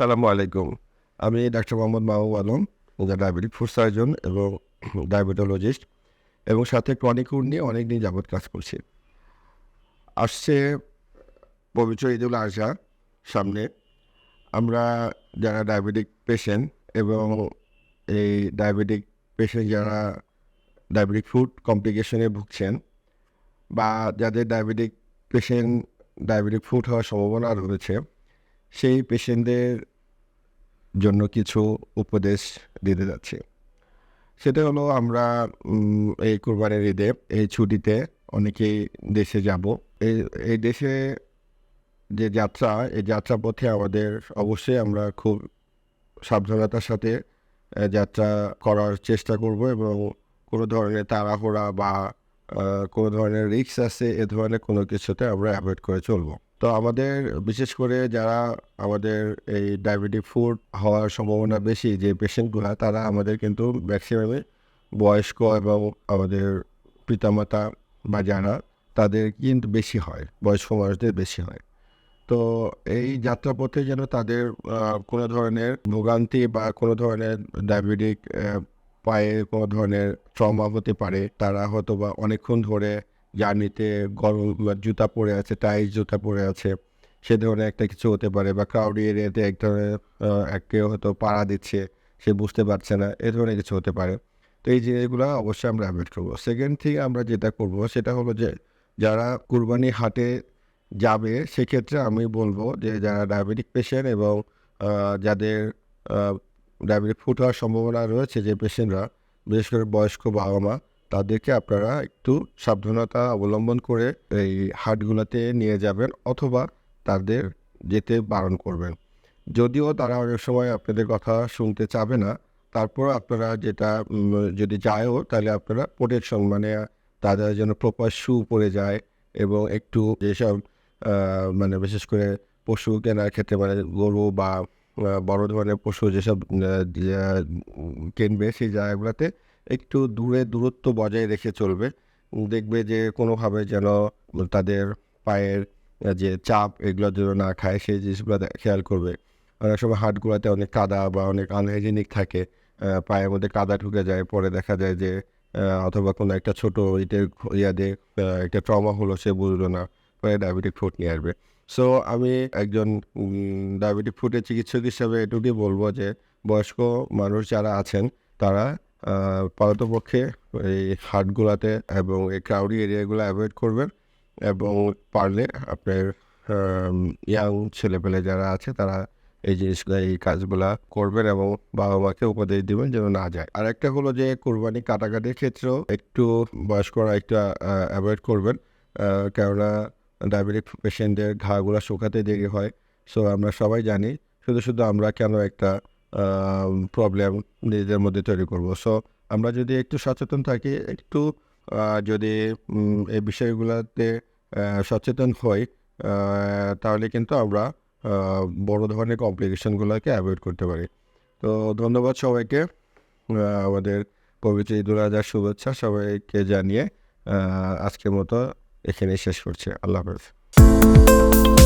আসসালামু আলাইকুম। আমি doctor Mohammad Mahbub Alam diabetic foot surgeon এবং ডায়াবেটোলজিস্ট এবং সাথে ক্রনিক নিয়ে অনেক দিন যাবৎ কাজ করছি। আসছে পবিত্র ঈদুল আজহা সামনে। আমরা যারা ডায়াবেটিক পেশেন্ট এবং এই ডায়াবেটিক পেশেন্ট যারা ডায়াবেটিক ফুড কমপ্লিকেশনে ভুগছেন বা যাদের ডায়াবেটিক পেশেন্ট ডায়াবেটিক ফুড হওয়ার সম্ভাবনা রয়েছে সেই পেশেন্টদের জন্য কিছু উপদেশ দিতে যাচ্ছি। সেটা হলো আমরা এই কোরবানির ঈদে, এই ছুটিতে অনেকেই দেশে যাব। এই এই দেশে যে যাত্রা, এই যাত্রা পথে আমাদের অবশ্যই আমরা খুব সাবধানতার সাথে যাত্রা করার চেষ্টা করব এবং কোনো ধরনের তাড়াহুড়া বা কোনো ধরনের রিস্ক আছে, এ ধরনের কোনো কিছুতে আমরা অ্যাভয়েড করে চলবো। তো আমাদের, বিশেষ করে যারা আমাদের এই ডায়াবেটিক ফুড হওয়ার সম্ভাবনা বেশি যে পেশেন্টগুলো, তারা আমাদের কিন্তু ম্যাক্সিমামে বয়স্ক এবং আমাদের পিতামাতা বা যারা, তাদের কিন্তু বেশি হয়, বয়স্ক মানুষদের বেশি হয়। তো এই যাত্রাপথে যেন তাদের কোনো ধরনের ভোগান্তি বা কোনো ধরনের ডায়াবেটিক পায়ে কোনো ধরনের ট্রমা হতে পারে, তারা হয়তো বা অনেকক্ষণ ধরে জার্নিতে গরম জুতা পরে আছে টাইট জুতা পরে আছে, সে ধরনের একটা কিছু হতে পারে বা ক্রাউডি এরিয়াতে এক ধরনের এক হয়তো পাড়া দিচ্ছে, সে বুঝতে পারছে না, এ ধরনের কিছু হতে পারে। তো এই জিনিসগুলো অবশ্যই আমরা অ্যাভয়েড করব। সেকেন্ড থিং আমরা যেটা করব সেটা হলো যে, যারা কুরবানি হাটে যাবে, সেক্ষেত্রে আমি বলব যে, যারা ডায়াবেটিক পেশেন্ট এবং যাদের ডায়াবেটিক ফুট হওয়ার সম্ভাবনা রয়েছে যে পেশেন্টরা বিশেষ করে বয়স্ক বাবা মা তাদেরকে আপনারা একটু সাবধানতা অবলম্বন করে এই হাটগুলোতে নিয়ে যাবেন অথবা তাদের যেতে বারণ করবেন। যদিও তারা অনেক সময় আপনাদের কথা শুনতে চাবে না। তারপর আপনারা যেটা যদি যায়ও তাহলে আপনারা প্রোটেকশন মানে তাদের যেন প্রপার শু পরে যায় এবং একটু যেসব মানে বিশেষ করে পশু কেনার ক্ষেত্রে মানে গরু বা বড় ধরনের পশু যেসব কিনবে সেই জায়গাগুলোতে একটু দূরে দূরত্ব বজায় রেখে চলবে। দেখবে যে কোনোভাবে যেন তাদের পায়ের যে চাপ এগুলো যেন না খায় সেই জিনিসগুলো খেয়াল করবে। অনেক সময় হাটগুলোতে অনেক কাদা বা অনেক আনহাইজেনিক থাকে পায়ের মধ্যে কাদা ঢুকে যায় পরে দেখা যায় যে অথবা কোনো একটা ছোট ইটের আহ, একটা ট্রমা হলো সে বুঝলো না পরে ডায়াবেটিক ফুট নিয়ে আসবে। সো আমি একজন ডায়াবেটিক ফুটের চিকিৎসক হিসাবে এটুকুই বলব যে বয়স্ক মানুষ যারা আছেন তারা পারতপক্ষে এই হাটগুলোতে এবং এই ক্রাউডি এরিয়াগুলো অ্যাভয়েড করবেন এবং পারলে আপনার ইয়াং ছেলেপেলে যারা আছে তারা এই জিনিসগুলো, এই কাজগুলা করবেন এবং বাবা মাকে উপদেশ দিবেন যেন না যায়। আর একটা হলো যে কোরবানি কাটাকাটির ক্ষেত্রেও একটু বয়স্করা একটু অ্যাভয়েড করবেন কেননা ডায়াবেটিক পেশেন্টদের ঘাগুলো শুকাতে দেরি হয়। সো আমরা সবাই জানি, শুধু শুধু আমরা কেন একটা প্রবলেম নিজেদের মধ্যে তৈরি করব। সো আমরা যদি একটু সচেতন থাকি, একটু যদি এই বিষয়গুলোতে সচেতন হই তাহলে কিন্তু আমরা বড় ধরনের কমপ্লিকেশনগুলোকে অ্যাভয়েড করতে পারি। তো, ধন্যবাদ সবাইকে। আমাদের পবিত্র ঈদুল আজহার শুভেচ্ছা সবাইকে জানিয়ে আজকের মতো এখানে শেষ করছি। আল্লাহ হাফেজ।